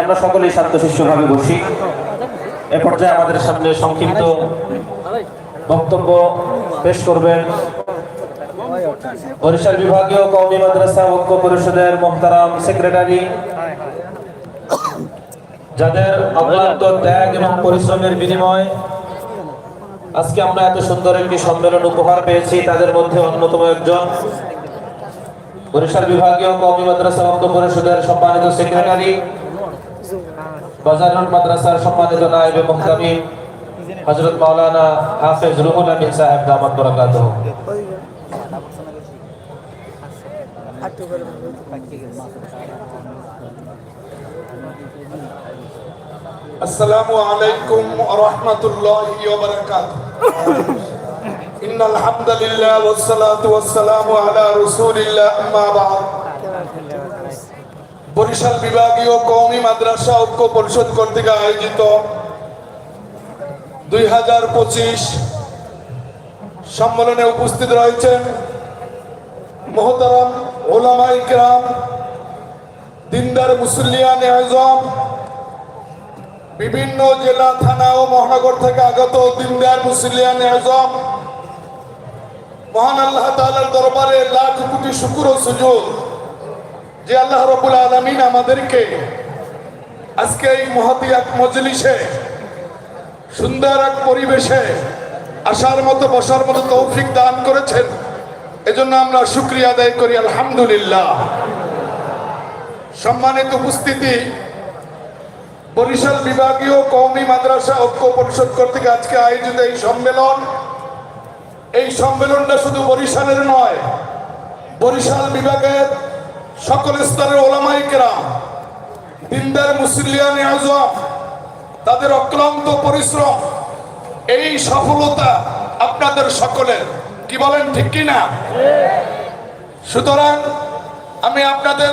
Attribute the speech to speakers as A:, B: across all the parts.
A: আমরা সকলেই শান্তশিষ্টভাবে বসি। এ পর্যায়ে আমাদের সামনে সংক্ষিপ্ত বক্তব্য পেশ করবেন বরিশাল বিভাগীয় কওমি মাদ্রাসা ঐক্য পরিষদের মোহতারাম সেক্রেটারি যাদের অক্লান্ত ত্যাগ এবং পরিশ্রমের বিনিময় আজকে আমরা এত সুন্দর একটি সম্মেলন উপহার পেয়েছি, তাদের মধ্যে অন্যতম একজন। বরিশাল বিভাগীয় কওমি মাদ্রাসা ঐক্য পরিষদের সম্মানিত সেক্রেটারি বাজারুল মাদ্রাসার সম্মানিত নায়েবে মুহতামিম হযরত মাওলানা হাফেজ রুহুল আমিন সাহেব দামাত বরাকাতুহু
B: السلام عليكم ورحمة الله وبركاته إن الحمد لله والصلاة والسلام على رسول الله أما بعد বরিশাল বিভাগীয় কওমি মাদ্রাসা ঐক্য পরিষদ কর্তৃক আয়োজিত দুই হাজার পঁচিশ সম্মেলনে উপস্থিত রয়েছেন মোহতারাম ওলামা ইকরাম দিনদার মুসলিয়ান আজম বিভিন্ন জেলা, থানা ও মহানগর থেকে আগত দিনদার মুসলিয়ান আজম। মহান আল্লাহ তালার দরবারে লাখ কোটি শুকুর ও সুযোগ যে আল্লাহ রবুল আলমিন আমাদেরকে আজকে এই মহতি এক মজলিসে সুন্দর এক পরিবেশে আসার মতো, বসার মতো তৌফিক দান করেছেন। এজন্য আমরা শুক্রিয়া আদায় করি, আলহামদুলিল্লাহ। সম্মানিত উপস্থিতি, বরিশাল বিভাগীয় কওমি মাদ্রাসা ঐক্য পরিষদ কর্তৃক আজকে আয়োজিত এই সম্মেলন। এই সম্মেলনটা শুধু বরিশালের নয়, বরিশাল বিভাগের সকল স্তরের ওলামাইকেরা দিনদার মুসলিয়ান আজম, তাদের অক্লান্ত পরিশ্রম, এই সফলতা আপনাদের সকলের। কি বলেন, ঠিক কি না সুতরাং আমি আপনাদের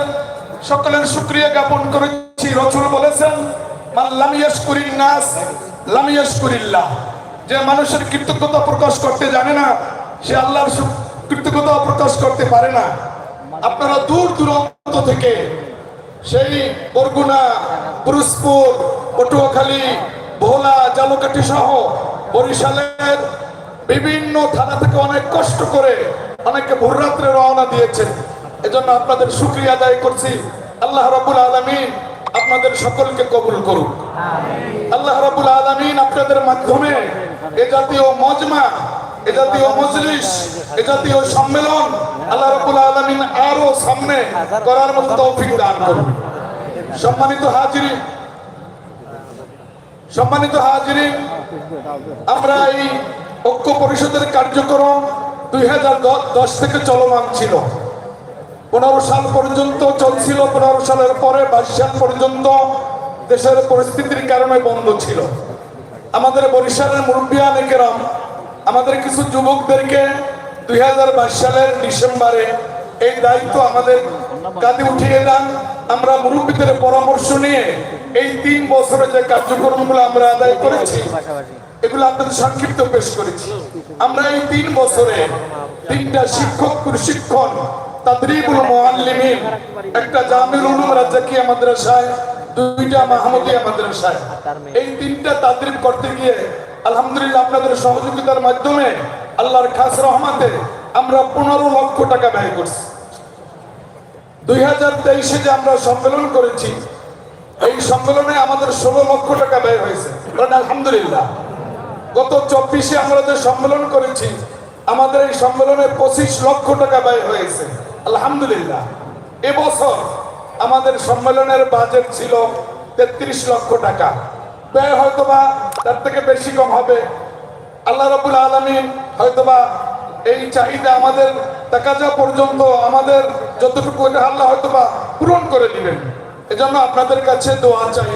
B: সকলের শুক্রিয়া জ্ঞাপন করেছি। রসুল বলেছেন যে মানুষের কৃতজ্ঞতা প্রকাশ করতে জানে না, সে আল্লাহর কৃতজ্ঞতা প্রকাশ করতে পারে না। আপনারা দূর দূরান্ত থেকে সেই বরগুনা পুরুষপুর পটুয়াখালী, ভোলা জালকাঠি সহ বরিশালের বিভিন্ন থানা থেকে অনেক কষ্ট করে অনেকে ভোররাত্রে রওনা দিয়েছেন। এজন্য আপনাদের শুক্রিয়া আদায় করছি। আল্লাহ রাবুল আলমিন আপনাদের সকলকে কবুল করুন আল্লাহ রাবুল আলমিন আপনাদের মাধ্যমে এ জাতীয় মজমা, এ জাতীয় মজলিস, এ জাতীয় সম্মেলন আল্লাহ রাবুল আলমিন আরও সামনে করার মতো তৌফিক দান করুন। সম্মানিত হাজিরি সম্মানিত হাজিরি আমরা এই ঐক্য পরিষদের কার্যক্রম দুই হাজার দশ থেকে চলমান ছিল। পনেরো সাল পর্যন্ত চলছিল, পনেরো সালের পরে, বাইশ সাল পর্যন্ত দেশের পরিস্থিতির কারণে বন্ধ ছিল। আমাদের বরিশালের মুরব্বিয়ান কেরাম আমাদের কিছু যুবকদেরকে দুই সালের ডিসেম্বরে এই দায়িত্ব আমাদের কাঁধে উঠিয়ে দেন। আমরা মুরব্বীদের পরামর্শ নিয়ে এই তিন বছরে যে কার্যক্রমগুলো আমরা আদায় করেছি, এগুলো আপনাদের সংক্ষিপ্ত পেশ করেছি। আমরা এই তিন বছরে তিনটা শিক্ষক প্রশিক্ষণ তাদরিবুল মুআল্লিমিন। একটা জামিল উলুম রাজ্জাকিয়া মাদ্রাসায়, দুইটা মাহমুদিয়া মাদ্রাসায়। এই তিনটা তাদরিব করতে গিয়ে আলহামদুলিল্লাহ আপনাদের সহযোগিতার মাধ্যমে আল্লাহর খাস রহমাতে আমরা পনেরো লক্ষ টাকা ব্যয় করছি। দুই হাজার তেইশে যে আমরা সম্মেলন করেছি, এই সম্মেলনে আমাদের ষোলো লক্ষ টাকা ব্যয় হয়েছে। আলহামদুলিল্লাহ। গত চব্বিশে আমরা যে সম্মেলন করেছি, আমাদের এই সম্মেলনে পঁচিশ লক্ষ টাকা ব্যয় হয়েছে। আলহামদুলিল্লাহ। এবছর আমাদের সম্মেলনের বাজেট ছিল তেত্রিশ লক্ষ টাকা। ব্যয় হয়তোবা তার থেকে বেশি কম হবে। আল্লাহ রাবুল আলমিন হয়তোবা এই চাহিদা আমাদের তাকাজা পর্যন্ত আমাদের যতটুকু আল্লাহ হয়তোবা পূরণ করে দিবেন। এজন্য আপনাদের কাছে দোয়া চাই।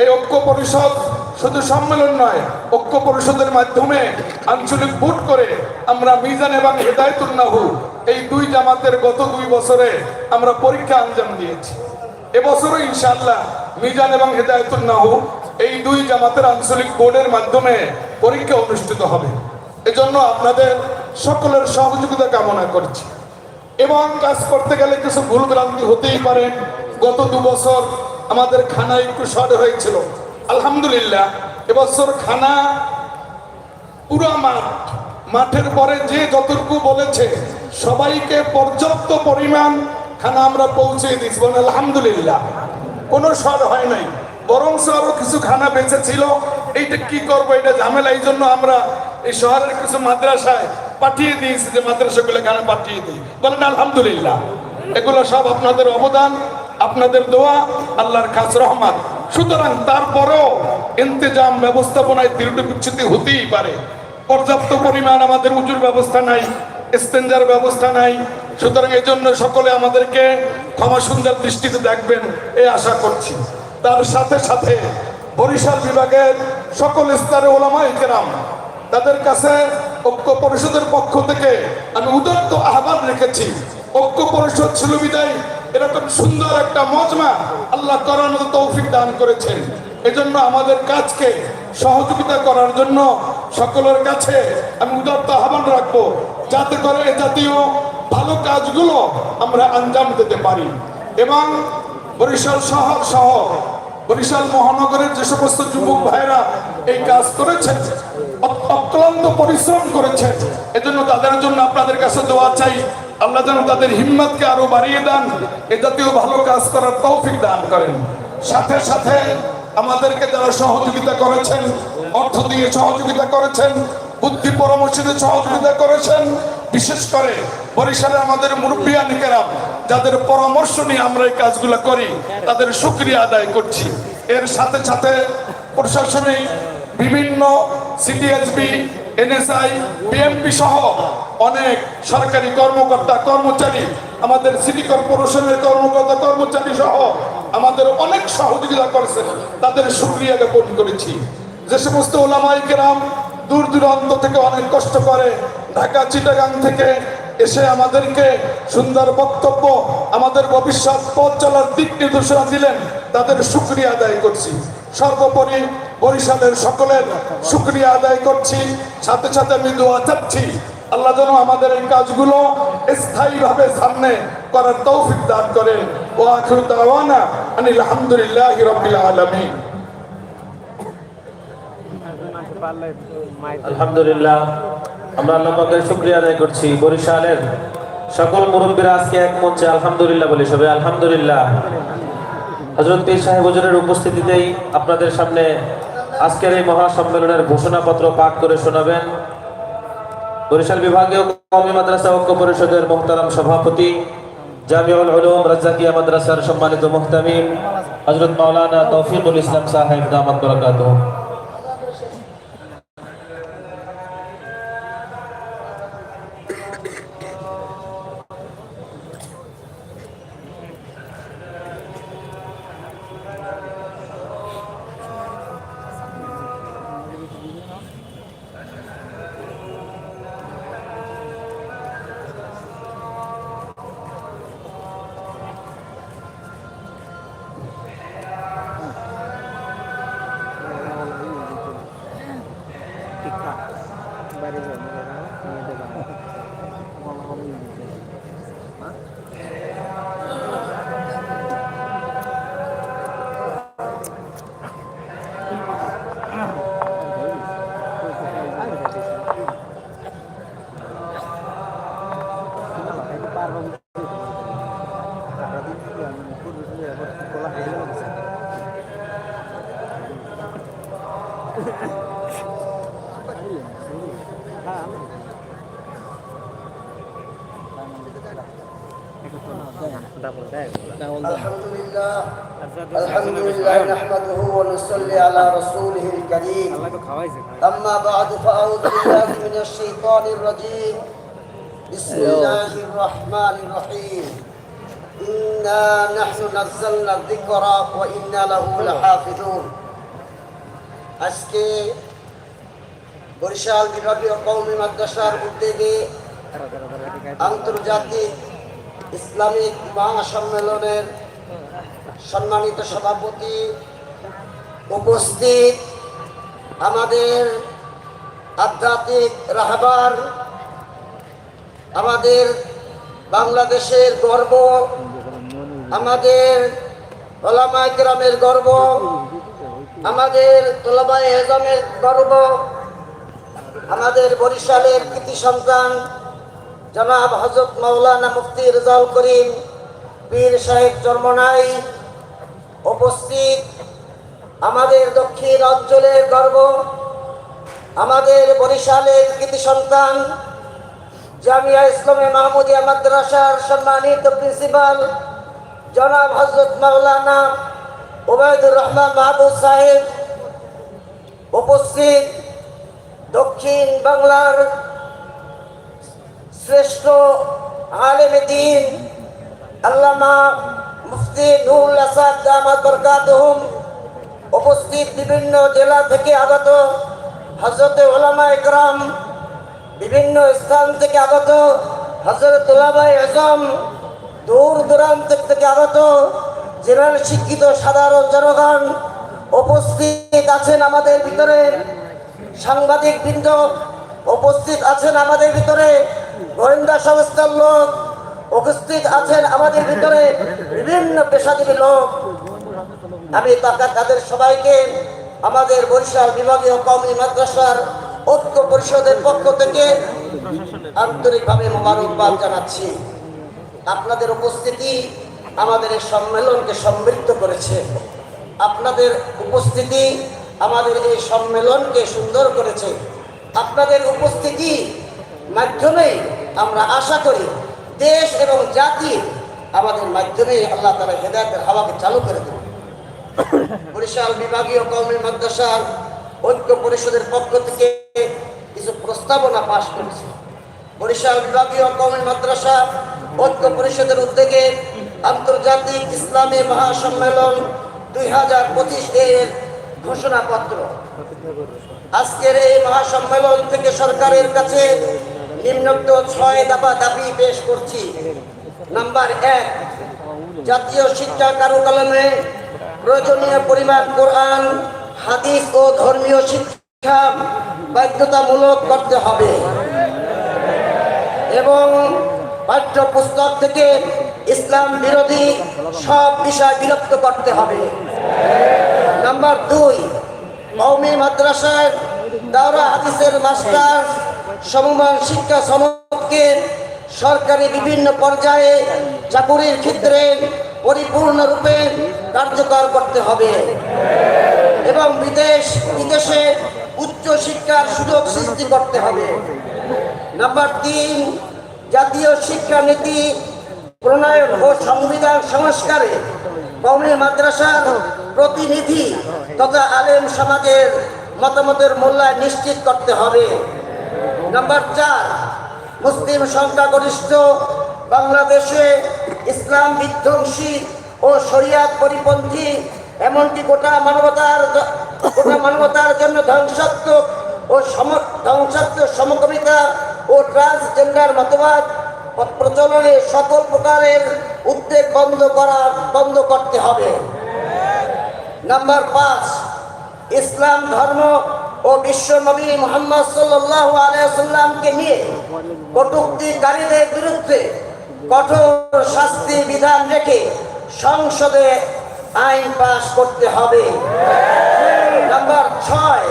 B: এই ঐক্য পরিষদ শুধু সম্মেলন নয়, ঐক্য পরিষদের মাধ্যমে আঞ্চলিক ভোট করে আমরা মিজান এবং হেদায়তুল্লাহু এই দুই জামাতের গত দুই বছরে আমরা পরীক্ষা আঞ্জাম দিয়েছি। এবছরও ইনশাআল্লাহ মিজান এবং হেদায়তুল্লাহু এই দুই জামাতের আঞ্চলিক বোর্ডের মাধ্যমে পরীক্ষা অনুষ্ঠিত হবে। এজন্য আপনাদের সকলের সহযোগিতা কামনা করছি। এবং কাজ করতে গেলে কিছু ভুল ভ্রান্তি হতেই পারে। গত দু বছর আমাদের খানা একটু শর্ট হয়েছিল। আলহামদুলিল্লাহ, এবছর খানা পুরো মাঠ, মাঠের পরে যে যতটুকু বলেছে, সবাইকে পর্যাপ্ত পরিমাণ খানা আমরা পৌঁছে দিচ্ছি বলেন আলহামদুলিল্লাহ। কোনো সর হয় নাই বরং আরও কিছু খানা বেঁচে ছিল এইটা কি করব এটা ঝামেলা, এই জন্য আমরা এই শহরের কিছু মাদ্রাসায় পাঠিয়ে দিয়েছি, যে মাদ্রাসাগুলো খানা পাঠিয়ে দিই। বলেন আলহামদুলিল্লাহ, এগুলো সব আপনাদের অবদান, আপনাদের দোয়া, আল্লাহর খাস রহমান সুতরাং তারপরেও ইন্তজাম ব্যবস্থাপনায় ত্রুটি বিচ্ছুতি হতেই পারে। পর্যাপ্ত পরিমাণ আমাদের উজুর ব্যবস্থা নাই স্টেঞ্জার ব্যবস্থা নাই। সুতরাং এই জন্য সকলে আমাদেরকে ক্ষমা সুন্দর দৃষ্টিতে দেখবেন এই আশা করছি। তার সাথে সাথে বরিশাল বিভাগের সকল স্তরে ওলামাই কেরাম, তাদের কাছে ঐক্য পরিষদের পক্ষ থেকে আমি উদাত্ত আহ্বান রেখেছি। ঐক্য পরিষদ ছিল বিদায়। এরকম সুন্দর একটা মজমা। আল্লাহ করার মতো তৌফিক দান করেছেন। এজন্য আমাদের কাজকে সহযোগিতা করার জন্য সকলের কাছে আমি উদাত্ত আহ্বান রাখব, যাতে করে এ জাতীয় ভালো কাজগুলো আমরা আঞ্জাম দিতে পারি। এবং বরিশাল শহর সহ বরিশাল মহানগরের যে সমস্ত যুবক ভাইরা এই কাজ করেছেন অক্লান্ত পরিশ্রম করেছেন, এজন্য তাদের জন্য আপনাদের কাছে দোয়া চাই। আল্লাহ যেন তাদের হিম্মতকে আরও বাড়িয়ে দেন, এ জাতীয় ভালো কাজ করার তৌফিক দান করেন। সাথে সাথে আমাদেরকে যারা সহযোগিতা করেছেন, অর্থ দিয়ে সহযোগিতা করেছেন, বুদ্ধি পরামর্শ সহযোগিতা করেছেন, বিশেষ করে বরিশালে আমাদের মুরব্বিয়ান কেরাম, যাদের পরামর্শ নিয়ে আমরা এই কাজগুলো করি, তাদের সুক্রিয়া আদায় করছি। এর সাথে সাথে প্রশাসনিক বিভিন্ন সিটিএসবি এনএসআই, বিএমপি সহ অনেক সরকারি কর্মকর্তা, কর্মচারী, আমাদের সিটি কর্পোরেশনের কর্মকর্তা, কর্মচারী সহ আমাদের অনেক সহযোগিতা করেছেন তাদের সুক্রিয়া জ্ঞাপন করেছি। যে সমস্ত ওলামাই গ্রাম দূর দূরান্ত থেকে অনেক কষ্ট করে ঢাকা, চিটাগাং থেকে এসে আমাদেরকে সুন্দর বক্তব্য, আমাদের ভবিষ্যৎ পথ চলার দিক নির্দেশনা দিলেন, তাদের সুক্রিয়া আদায় করছি। সর্বোপরি বরিশালের সকলের সুক্রিয়া আদায় করছি, সাথে সাথে আমি দোয়া চাচ্ছি, আল্লাহ যেন আমাদের এই কাজগুলো স্থায়ীভাবে সামনে করার তৌফিক দান করেন। ও আখির দাওয়ানা আলহামদুলিল্লাহি রাব্বিল আলামিন।
A: আলহামদুলিল্লাহ, আমরা শুক্রিয়া আদায় করছি। বরিশালের সকল মুরব্বীরা আজকে এক মঞ্চে আলহামদুলিল্লাহ বলি সবাই আলহামদুলিল্লাহ। হজরত পীর সাহেব হুজুরের উপস্থিতিতেই আপনাদের সামনে আজকের এই মহাসম্মেলনের ঘোষণাপত্র পাঠ করে শোনাবেন বরিশাল বিভাগীয় কওমি মাদ্রাসা ঐক্য পরিষদের মোহতারাম সভাপতি জামিউল উলুম রাজাকিয়া মাদ্রাসার সম্মানিত মোহতামিম হজরত মাওলানা তৌফিকুল ইসলাম সাহেব, দামাত বরকাতুহু।
C: ونصلي على رسوله الكريم أما بعد فأعوذ بالله من الشيطان الرجيم بسم الله الرحمن الرحيم إنا نحن نزلنا الذكر وإنا له لحافظون আজকে বরিশাল বিভাগীয় কৌমি মাদ্রাসার উদ্যোগে আন্তর্জাতিক ইসলামিক মহাসম্মেলনের সম্মানিত সভাপতি উপস্থিত আমাদের আধ্যাত্মিক রাহবার, আমাদের বাংলাদেশের গর্ব, আমাদের ওলামায় গ্রামের গর্ব, আমাদের তোলাবাই এজমের গর্ব, আমাদের বরিশালের কৃতি সন্তান জনাব হজরত মাওলানা মুফতি রেজাউল করিম পীর সাহেব চর্মনাই উপস্থিত আমাদের দক্ষিণ অঞ্চলের গর্ব, আমাদের বরিশালের কৃতি সন্তান, জামিয়া ইসলামী মাহমুদিয়া মাদ্রাসার সম্মানিত প্রিন্সিপাল, জনাব হজরত মাওলানা ওবায়দুর রহমান মাহবুব সাহেব, উপস্থিত দক্ষিণ বাংলার শ্রেষ্ঠ আলেমে দিন, আল্লামা মুফতি নুরুল আসাদ জামাত বরকাতহুম উপস্থিত বিভিন্ন জেলা থেকে আগত হজরত ওলামা একরাম, বিভিন্ন স্থান থেকে আগত হজরত ওলামাই আজম, দূর দূরান্ত থেকে আগত জেনারেল শিক্ষিত সাধারণ জনগণ উপস্থিত আছেন আমাদের ভিতরে। সাংবাদিক বৃন্দ উপস্থিত আছেন আমাদের ভিতরে। গোয়েন্দা সংস্থার লোক উপস্থিত আছেন আমাদের ভিতরে। বিভিন্ন পেশাজীবী লোক আমি তাকা তাদের সবাইকে আমাদের বরিশাল বিভাগীয় কওমি মাদ্রাসার ঐক্য পরিষদের পক্ষ থেকে আন্তরিকভাবে মোবারকবাদ জানাচ্ছি। আপনাদের উপস্থিতি আমাদের এই সম্মেলনকে সমৃদ্ধ করেছে। আপনাদের উপস্থিতি আমাদের এই সম্মেলনকে সুন্দর করেছে। আপনাদের উপস্থিতি মাধ্যমেই আমরা আশা করি দেশ এবং জাতি আমাদের মাধ্যমেই আল্লাহ তালা হেদায়তের হাওয়াকে চালু করে দেবে। বরিশাল বিভাগীয় কওমি মাদ্রাসার ঐক্য পরিষদের পক্ষ থেকে কিছু প্রস্তাবনা পাশ করেছে। বরিশাল বিভাগীয় কওমি মাদ্রাসা ঐক্য পরিষদের উদ্যোগে আন্তর্জাতিক ইসলামী মহাসম্মেলন দুই হাজার পঁচিশ এর ঘোষণাপত্র। আজকের এই মহাসম্মেলন থেকে সরকারের কাছে নিম্নোক্ত ছয় দফা দাবি পেশ করছি। নাম্বার এক, জাতীয় শিক্ষা কারুকলমে প্রয়োজনীয় পরিমাণ কোরআন, হাদিস ও ধর্মীয় শিক্ষা বাধ্যতামূলক করতে হবে। এবং পাঠ্যপুস্তক থেকে ইসলাম বিরোধী সব বিষয় বিরক্ত করতে হবে। নাম্বার দুই কৌমি মাদ্রাসায় দাওরা হাদিসের মাস্টার সমমান শিক্ষা সনদকে সরকারি বিভিন্ন পর্যায়ে চাকুরির ক্ষেত্রে পরিপূর্ণরূপে কার্যকর করতে হবে। এবং বিদেশ, বিদেশে উচ্চ শিক্ষার সুযোগ সৃষ্টি করতে হবে। নাম্বার তিন, জাতীয় শিক্ষানীতি প্রণয়ন ও সংবিধান সংস্কারে কওমি মাদ্রাসার প্রতিনিধি তথা আলেম সমাজের মতামতের মূল্যায়ন নিশ্চিত করতে হবে। নাম্বার চার, মুসলিম সংখ্যাগরিষ্ঠ বাংলাদেশে ইসলাম বিধ্বংসী ও শরিয়াত পরিপন্থী, এমনকি গোটা মানবতার গোটা মানবতার জন্য ধ্বংসাত্মক ও সম, ধ্বংসাত্মক সমকামিতা ও ট্রান্সজেন্ডার মতবাদ প্রচলনে সকল প্রকারের উদ্বেগ বন্ধ করা, বন্ধ করতে হবে। নাম্বার পাঁচ, ইসলাম, ধর্ম ও বিশ্ব নবী মোহাম্মদ সাল্লাহ আলাইসাল্লামকে নিয়ে কটুক্তিকারীদের বিরুদ্ধে কঠোর শাস্তি বিধান রেখে সংসদে আইন পাশ করতে হবে। নাম্বার ছয়,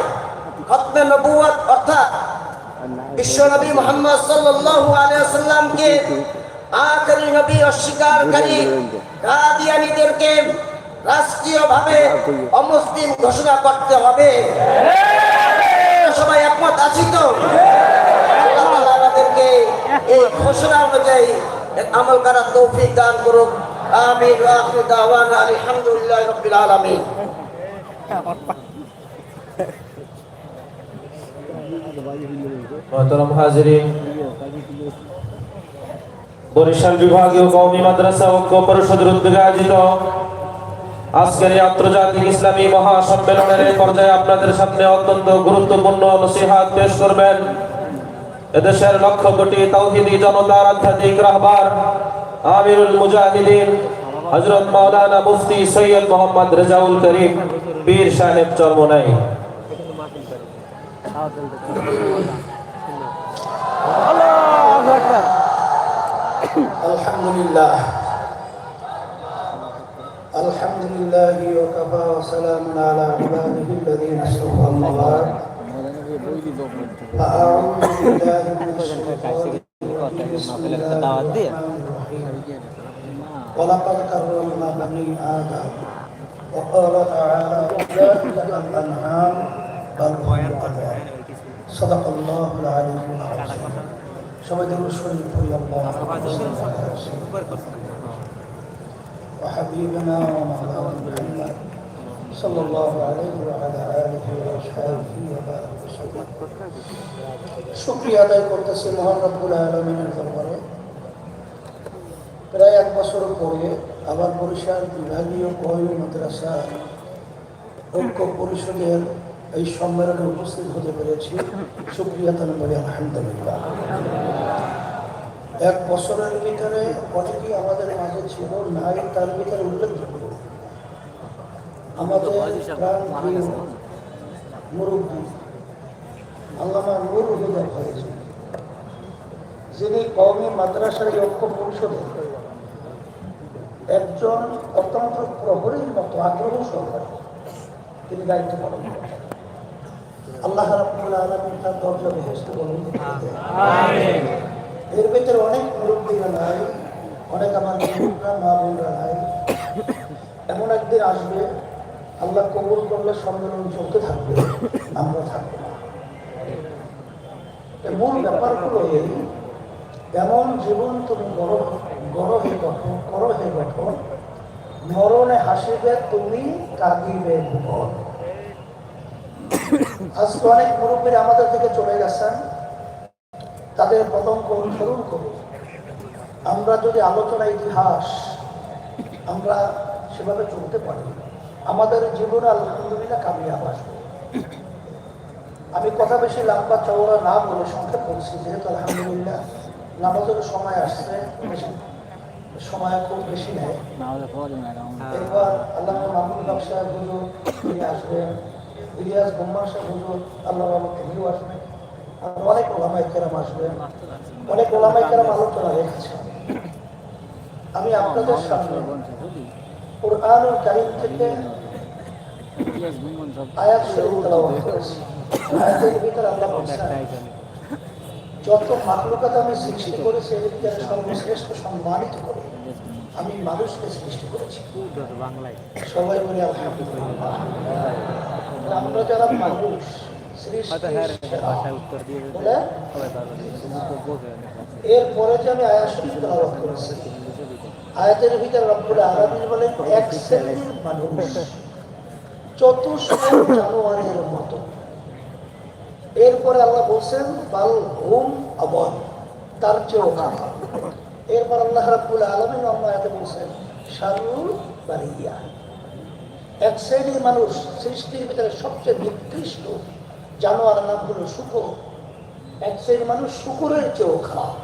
C: খতমে নবুয়াত অর্থাৎ বিশ্বনবী মোহাম্মদ সাল্লাল্লাহু আলাইহি সাল্লামকে আখেরি নবী অস্বীকারকারী কাদিয়ানীদেরকে রাষ্ট্রীয়ভাবে অমুসলিম ঘোষণা করতে হবে। সবাই একমত, আছি তো? আমাদেরকে এই ঘোষণা অনুযায়ী আমল করার তৌফিক দান করুক। আমিন রাব্বিল আলামিন।
A: বরিশাল বিভাগীয় কওমি মাদ্রাসা ঐক্য পরিষদের উদ্যোগে আয়োজিত আজকের আন্তর্জাতিক ইসলামী মহাসম্মেলনের পর্যায়ে আপনাদের সামনে অত্যন্ত গুরুত্বপূর্ণ নসিহাত পেশ করবেন। এদেশের লক্ষ কোটি তৌহিদি জনতার আধ্যাত্মিক রাহবার, আমিরুল মুজাহিদিন হজরত মাওলানা মুফতি সৈয়দ মোহাম্মদ রেজাউল করিম, পীর সাহেব চরমোনাই
D: আলহামদুলিল্লাহ। আলহামদুলিল্লাহ ওয়া ওয়া সালামুন আলা ইবাদিহি আল্লাযীনা أما بعد فأعوذ بالله من الشيطان الرجيم بسم الله الرحمن الرحيم ولقد كرمنا بني آدم وقال تعالى أولئك الأنعام بل هم أضل صدق الله العلي العظيم সবাই দেখুন শরীর পড়ি আল্লাহ وحبيبنا ومولانا محمد صلى الله عليه وعلى آله وأصحابه وبارك وسلم শুক্রিয়া আদায় করতেছি মহান রব্বুল আলমিনের দরবারে। প্রায় এক বছর পরে আবার বরিশাল বিভাগীয় কয় মাদ্রাসা ঐক্য পরিষদের এই সম্মেলনে উপস্থিত হতে পেরেছি। শুক্রিয়া তান বলি আলহামদুলিল্লাহ। এক বছরের ভিতরে অনেকেই আমাদের মাঝে ছিল, নাই তার ভিতরে উল্লেখযোগ্য। আমাদের প্রাণ মুরব্বী আল্লামা নুর হুদা হয়েছে যিনি কওমি মাদ্রাসার ঐক্য পরিষদে একজন অত্যন্ত প্রহরীর মতো আগ্রহ সহকারে তিনি দায়িত্ব পালন করেন আল্লাহ রাব্বুল আলামিন তার দরজা বেহেশতে বলুন। এর ভিতরে অনেক মুরব্বীরা নাই অনেক আমার বন্ধুরা মা বোনরা নাই। এমন একদিন আসবে আল্লাহ কবুল করলে সম্মেলন চলতে থাকব না মূল ব্যাপারগুলো এই এমন জীবন তুমি হে গঠন, করো গঠন, মরণে হাসিবে তুমি কাঁদিবে আজকে অনেক মুরব্বীরা আমাদের থেকে চলে গেছেন। তাদের পতঙ্গ অনুসরণ করুন। আমরা যদি আলোচনা ইতিহাস, আমরা সেভাবে চলতে পারি। আমাদের জীবনে আলহামদুলিল্লাহ কামিয়াব আসবে। আমি কথা বেশি লম্বা চওড়া না বলে সংক্ষেপ বলছি যেহেতু আলহামদুলিল্লাহ নামাজের সময় আসছে সময় খুব বেশি এরপর আল্লাহ মাহমুদ সাহেব হুজুর তিনি আসবেন ইলিয়াস হুজুর আল্লাহ বাবা তিনিও আসবেন আর অনেক ওলামাই কেরাম আসবেন অনেক ওলামাই কেরাম আলোচনা রেখেছেন আমি আপনাদের সামনে কোরআনুল কারিম থেকে আয়াত তেলাওয়াত করেছি। যত মাকলুকাত আমি সৃষ্টি ভিতরে সর্বশ্রেষ্ঠ সম্মানিত করে আমি মানুষকে সৃষ্টি করেছি। সবাই বলে আলহামদুলিল্লাহ আমরা যারা মানুষ। বলে? এরপরে যে আমি আয়াত শরীফ করেছি আয়াতের ভিতরে রব্বুল আলামিন বলেন এক শ্রেণির মানুষ জানোয়ারের মতো এরপরে আল্লাহ বলছেন, বাল হুম আবন তার চেয়েও খারাপ এরপর আল্লাহ রাব্বুল আলামিন অন্য আয়াতে বলছেন শারুল বারিয়া এক শ্রেণির মানুষ সৃষ্টির ভিতরে সবচেয়ে নিকৃষ্ট জানোয়ার নাম হলো শুকর। এক শ্রেণির মানুষ শুকুরের চেয়েও খারাপ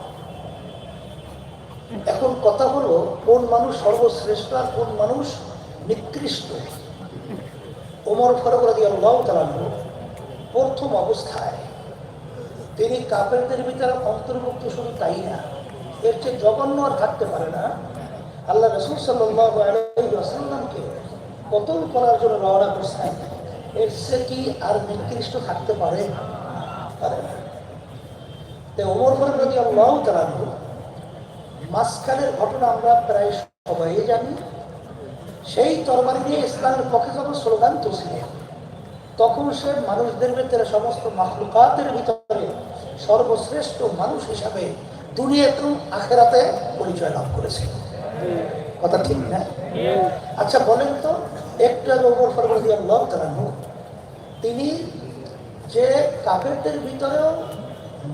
D: এখন কথা হলো, কোন মানুষ সর্বশ্রেষ্ঠ আর কোন মানুষ নিকৃষ্ট? ওমর ফারুক রাজি আল্লাহ তালানো প্রথম অবস্থায়। তিনি কাপেরদের ভিতরে অন্তর্ভুক্ত শুধু তাই না, এর চেয়ে জঘন্য আর থাকতে পারে না। আল্লাহ রসুল সাল্লামকে কতল করার জন্য রওনা করছেন, এর সে কি আর নিকৃষ্ট থাকতে পারে? পারে না। মাঝখানের ঘটনা আমরা প্রায় সবাই জানি। সেই তরবারি নিয়ে ইসলামের পক্ষে যখন স্লোগান তুলছিলেন তখন সে মানুষদের ভিতরে সমস্ত মাহলুকাতের ভিতরে সর্বশ্রেষ্ঠ মানুষ হিসাবে দুনিয়াতেও আখেরাতে পরিচয় লাভ করেছে। কথা ঠিক না? আচ্ছা বলেন তো, একটু তিনি যে কাফেরদের ভিতরেও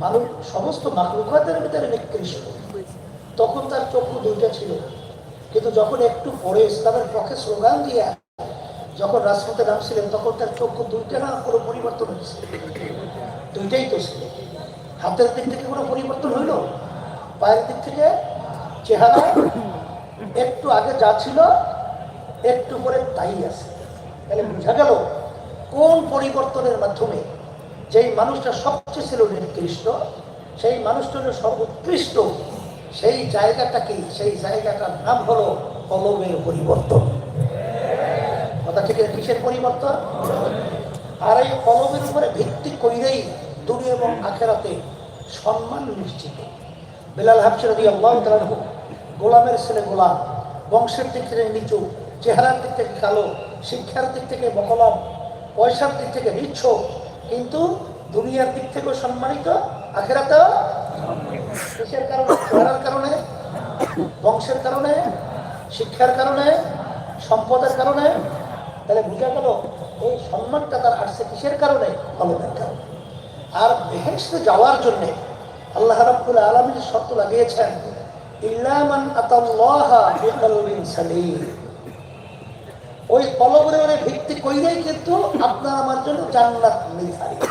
D: মানুষ, সমস্ত মাহলুকাতের ভিতরে নিকৃষ্ট, তখন তার চক্ষু দুইটা ছিল। কিন্তু যখন একটু পরে ইসলামের পক্ষে স্লোগান দিয়ে যখন রাজপথে নামছিলেন, তখন তার চক্ষু দুইটা না কোনো পরিবর্তন হয়েছে? দুইটাই তো ছিল। হাতের দিক থেকে কোনো পরিবর্তন হইল? পায়ের দিক থেকে চেহারা একটু আগে যা ছিল, একটু পরে তাই আছে। তাহলে বোঝা গেল কোন পরিবর্তনের মাধ্যমে যেই মানুষটা সবচেয়ে ছিল নিকৃষ্ট, সেই মানুষটা হলো সর্বোৎকৃষ্ট, সেই জায়গাটা কি সেই জায়গাটার নাম হলো কলমের পরিবর্তন। কথা ঠিক আছে, কিসের পরিবর্তন? আর এই কলমের উপরে ভিত্তি কইরেই দুনিয়া এবং আখেরাতে সম্মান নিশ্চিত। বেলাল হাফসির দিয়ে আল্লাহ গোলামের ছেলে গোলাম বংশের দিক থেকে নিচু চেহারার দিক থেকে কালো শিক্ষার দিক থেকে বকলাম পয়সার দিক থেকে নিচ্ছ কিন্তু দুনিয়ার দিক থেকেও সম্মানিত আখেরাতেও কিসের কারণে? চেহারার কারণে বংশের কারণে শিক্ষার কারণে সম্পদের কারণে তাহলে বোঝা গেল এই সম্মানটা তার আসছে কিসের কারণে? কলমের কারণে। আর বেহেস্তে যাওয়ার জন্য আল্লাহ রাব্বুল আলামিন শর্ত লাগিয়েছেন ওই ভিত্তি কিন্তু আপনার আমার জন্য জান্নাত নির্ধারিত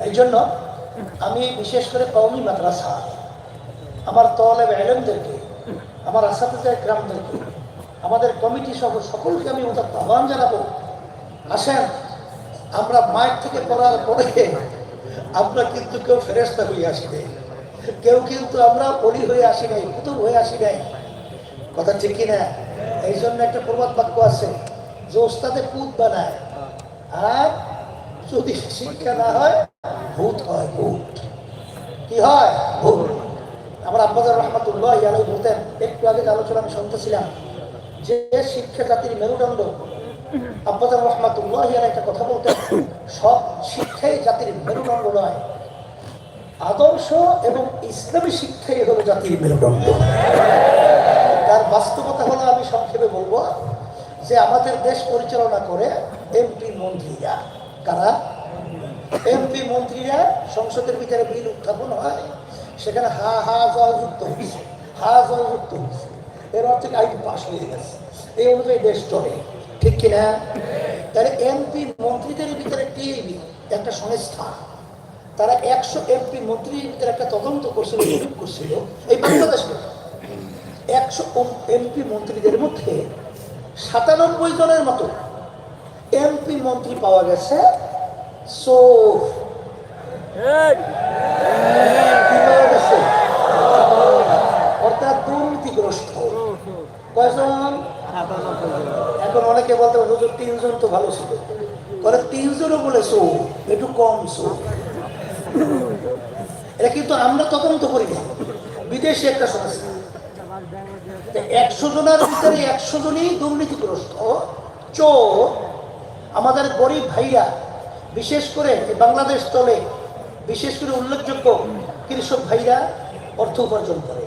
D: এই জন্য আমি বিশেষ করে মাদ্রাসা, আমার তলেব এলেমদেরকে আমার আসাতে গ্রামদেরকে আমাদের কমিটি সহ সকলকে আমি ওদের আহ্বান জানাব। আসেন, আমরা মায়ের থেকে পড়ার পরে আমরা কিন্তু কেউ ফেরেস্তা হয়ে আসি নাই। কেউ কিন্তু আমরা অলি হয়ে আসি নাই কুতুব হয়ে আসি নাই। কথা ঠিক কিনা? এই জন্য একটা প্রবাদ বাক্য আছে, যে ওস্তাদে পুত বানায়, আর যদি শিক্ষা না হয়, ভূত হয় ভূত। কি হয়? ভূত। আমার আব্বাজার রহমতুল্লাহ ইয়ালাই বলতেন, একটু আগে আলোচনা আমি শুনতেছিলাম যে শিক্ষা জাতির মেরুদণ্ড আব্বাজার রহমতুল্লাহ একটা কথা বলতেন, সব শিক্ষাই জাতির মেরুদণ্ড নয়। আদর্শ এবং ইসলামী শিক্ষাই হলো জাতির মেরুদণ্ড। তার বাস্তবতা হলো আমি সংক্ষেপে বলব যে আমাদের দেশ পরিচালনা করে এমপি মন্ত্রীরা। কারা? এমপি মন্ত্রীরা সংসদের ভিতরে বিল উত্থাপন হয়, সেখানে হা হা জয়যুক্ত হয়েছে, হা জয়যুক্ত হয়েছে। এর অর্থে আইন পাশ হয়ে গেছে এই অনুযায়ী দেশ চলে ঠিক কিনা তাহলে এমপি মন্ত্রীদের ভিতরে টিএবি একটা সংস্থা তারা একশো এমপি মন্ত্রীর ভিতরে একটা তদন্ত করছিল করছিল এই বাংলাদেশে একশো এমপি মন্ত্রীদের মধ্যে সাতানব্বই জনের মতো এমপি মন্ত্রী পাওয়া গেছে অর্থাৎ দুর্নীতিগ্রস্ত কয়জন? এখন অনেকে বলতে পারে তিনজন তো ভালো ছিল। বলে, তিনজনও বলে সো একটু কম সো এটা কিন্তু আমরা তদন্ত করি না। বিদেশে একটা সংস্থা একশো জনের ভিতরে একশো জনই দুর্নীতিগ্রস্ত। চোর আমাদের গরিব ভাইরা, বিশেষ করে বাংলাদেশ তলে বিশেষ করে উল্লেখযোগ্য কৃষক ভাইরা অর্থ উপার্জন করে।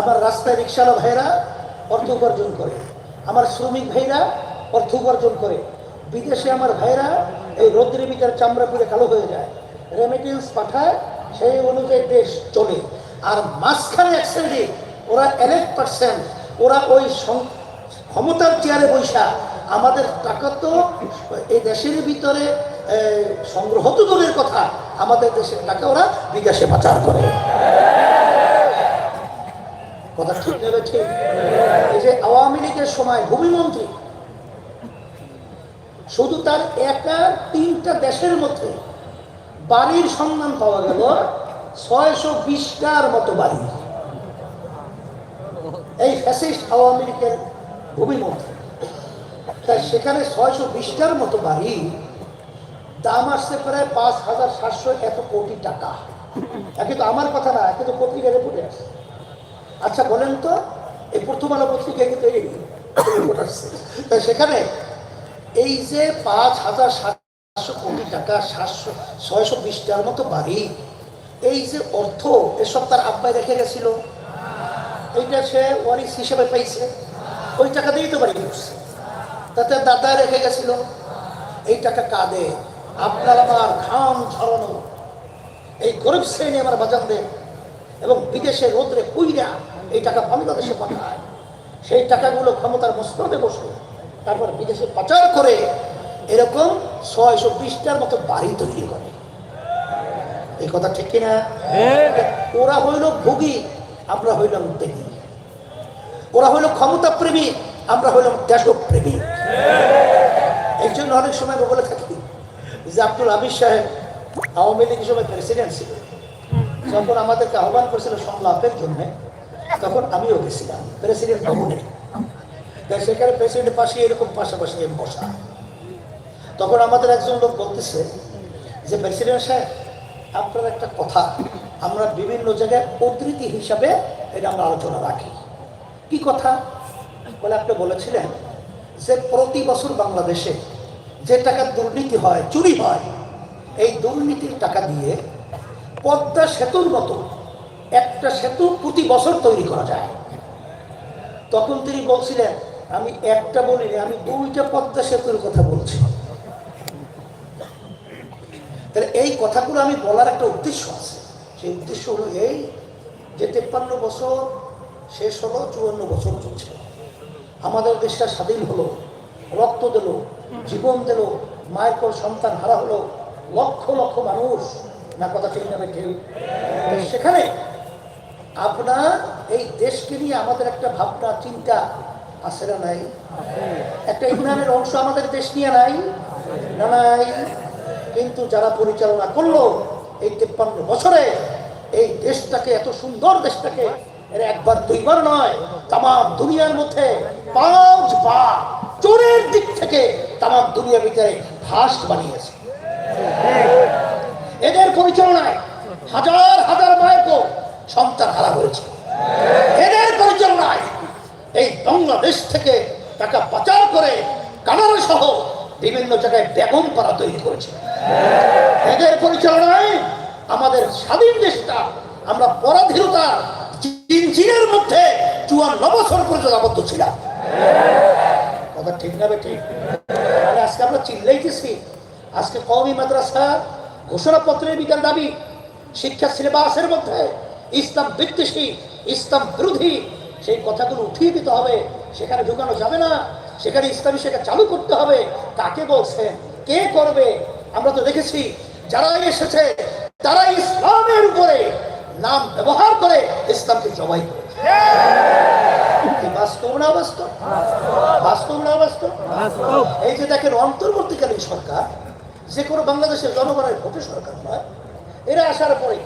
D: আমার রাস্তায় রিক্সাওয়ালা ভাইরা অর্থ উপার্জন করে। আমার শ্রমিক ভাইরা অর্থ উপার্জন করে। বিদেশে আমার ভাইরা এই রৌদ্রের ভিতরে চামড়া পুড়ে কালো হয়ে যায়। রেমিটেন্স পাঠায়, সেই অনুযায়ী দেশ চলে। আর মাঝখানে এক ওরা এক পার্সেন্ট ওরা ওই ক্ষমতার চেয়ারে বৈশা। আমাদের টাকা তো এই দেশের ভিতরে সংগ্রহ তো কথা। আমাদের দেশের টাকা ওরা বিকাশে পাচার করে। কথা ঠিক নেবে ঠিক। এই যে আওয়ামী লীগের সময় ভূমিমন্ত্রী, শুধু তার একা তিনটা দেশের মধ্যে বাড়ির সন্ধান পাওয়া গেল ছয়শো বিশটার মতো বাড়ি। এই ফ্যাসিস্ট আওয়ামী লীগের ভূমিমন্ত্রী। তাই সেখানে ছয়শো বিশটার মতো বাড়ি, দাম আসছে প্রায় পাঁচ হাজার সাতশো এত কোটি টাকা। একে তো আমার কথা না, একে তো পত্রিকা রিপোর্টে আসছে আচ্ছা বলেন তো, এই প্রথম আলো পত্রিকায় কিন্তু এই সেখানে এই যে পাঁচ হাজার সাতশো কোটি টাকা, সাতশো, ছয়শো বিশ টাকার মতো বাড়ি, এই যে অর্থ, এসব তার আব্বাই রেখে গেছিল। এইটা সে ওয়ারিস হিসেবে পাইছে। ওই টাকা দিয়েই তো বাড়ি করছে। তাতে দাদা রেখে গেছিল। এই টাকা কাঁদে আপনার আমার ঘাম ঝরানো। এই গরিব শ্রেণি আমার বাজানদের এবং বিদেশে রোদ্রে কুইরা এই টাকা বাংলাদেশে পাঠায়। সেই টাকাগুলো ক্ষমতার মস্তদে বসে তারপর বিদেশে পাচার করে এরকম ছয়শো বিশটার মতো বাড়ি তৈরি করে। এই কথা ঠিক কিনা? ওরা হইল ভুগি আমরা হইলাম দেখি ওরা হলো ক্ষমতা প্রেমী আমরা হলাম দেশপ্রেমী। এই জন্য অনেক সময় বলে থাকি যে আব্দুল হামিদ সাহেব আওয়ামী লীগ সময় প্রেসিডেন্ট ছিল যখন আমাদেরকে আহ্বান করেছিল সংলাপের জন্য, তখন আমিও গেছিলাম, প্রেসিডেন্ট ভবনে সেখানে প্রেসিডেন্ট পাশে এরকম পাশাপাশি বসা। তখন আমাদের একজন লোক বলতেছে যে, প্রেসিডেন্ট সাহেব, আপনার একটা কথা, আমরা বিভিন্ন জায়গায় উদ্ধৃতি হিসাবে এটা আমরা আলোচনা রাখি। কি কথা? বলে, আপনি বলেছিলেন যে, প্রতি বছর বাংলাদেশে যে টাকা দুর্নীতি হয়, চুরি হয়, এই দুর্নীতির টাকা দিয়ে পদ্মা সেতুর মতো একটা সেতু প্রতি বছর তৈরি করা যায়। তখন তিনি বলছিলেন, আমি একটা বলিনি আমি দুইটা পদ্মা সেতুর কথা বলছি। তাহলে এই কথাগুলো আমি বলার একটা উদ্দেশ্য আছে। সেই উদ্দেশ্য হলো এই যে তেপ্পান্ন বছর শেষ হলো, চুয়ান্ন বছর চলছে। আমাদের দেশটা স্বাধীন হলো, রক্ত দিল, জীবন দিল, মায়ের পর সন্তান হারা হলো, লক্ষ লক্ষ মানুষ না, কথা ঠিক না কেউ সেখানে আপনার এই দেশকে নিয়ে আমাদের একটা ভাবনা, চিন্তা আছে না নাই? একটা ইউনিয়নের অংশ আমাদের দেশ নিয়ে নাই? না নাই? কিন্তু যারা পরিচালনা করল এই তেপ্পান্ন বছরে, এই দেশটাকে, এত সুন্দর দেশটাকে, এর একবার, দুইবার নয় তাম দুনিয়ার মধ্যে পাঁচ বা চোরের দিক থেকে তাম দুনিয়ার ভিতরে ফার্স্ট বানিয়েছে। এদের পরিচালনায় হাজার হাজার মায়েরও সন্তান হারা হয়েছে। এদের পরিচালনায় এই বাংলাদেশ থেকে টাকা পাচার করে কানাডা সহ বিভিন্ন জায়গায় বেগম পাড়া তৈরি করেছে। এদের পরিচালনায় আমাদের স্বাধীন দেশটা, আমরা পরাধীনতার চিনচিনের মধ্যে চুয়ান্ন বছর পর্যন্ত আবদ্ধ ছিলাম। কথা ঠিক না ঠিক? আজকে আমরা চিল্লাইতেছি। আজকে কওমি মাদ্রাসা ঘোষণাপত্রের বিজ্ঞান দাবি শিক্ষা সিলেবাসের মধ্যে ইসলাম বিদ্বেষী ইসলাম বিরোধী সেই কথাগুলো উঠিয়ে দিতে হবে সেখানে ঢুকানো যাবে না সেখানে ইসলামী শেখা চালু করতে হবে কাকে বলছেন কে করবে আমরা তো দেখেছি যারা এসেছে তারা ইসলামের উপরে নাম ব্যবহার করে ইসলামকে জবাই করে। বাস্তব না বাস্তব? বাস্তব না বাস্তব। এই যে দেখেন অন্তর্বর্তীকালীন সরকার যে কোনো বাংলাদেশের জনগণের ভোটে সরকার নয়। এরা আসার পরে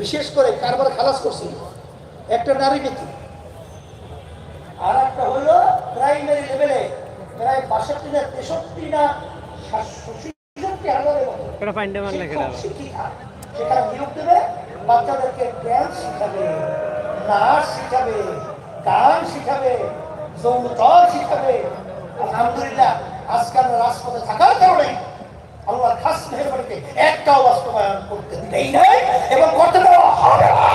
D: বিশেষ করে কারবার খালাস করছিল। একটা নারী নীতি আর একটা হলো প্রাইমারি লেভেলে প্রায় বাষট্টি না তেষট্টি না ছেষট্টি হাজারের মতো
E: এটা ফাইন্ডে মারলে
D: শিক্ষক, শিক্ষিকা সেখানে নিয়োগ দেবে বাচ্চাদেরকে ড্যান্স শিখাবে নাচ শিখাবে গান শিখাবে যৌনতর শিখাবে। আলহামদুলিল্লাহ আজকাল রাজপথে থাকার কারণে আল্লাহ খাস মেহরবানিকে একটা বাস্তবায়ন করতে দেই নাই এবং করতে দেওয়া হবে না।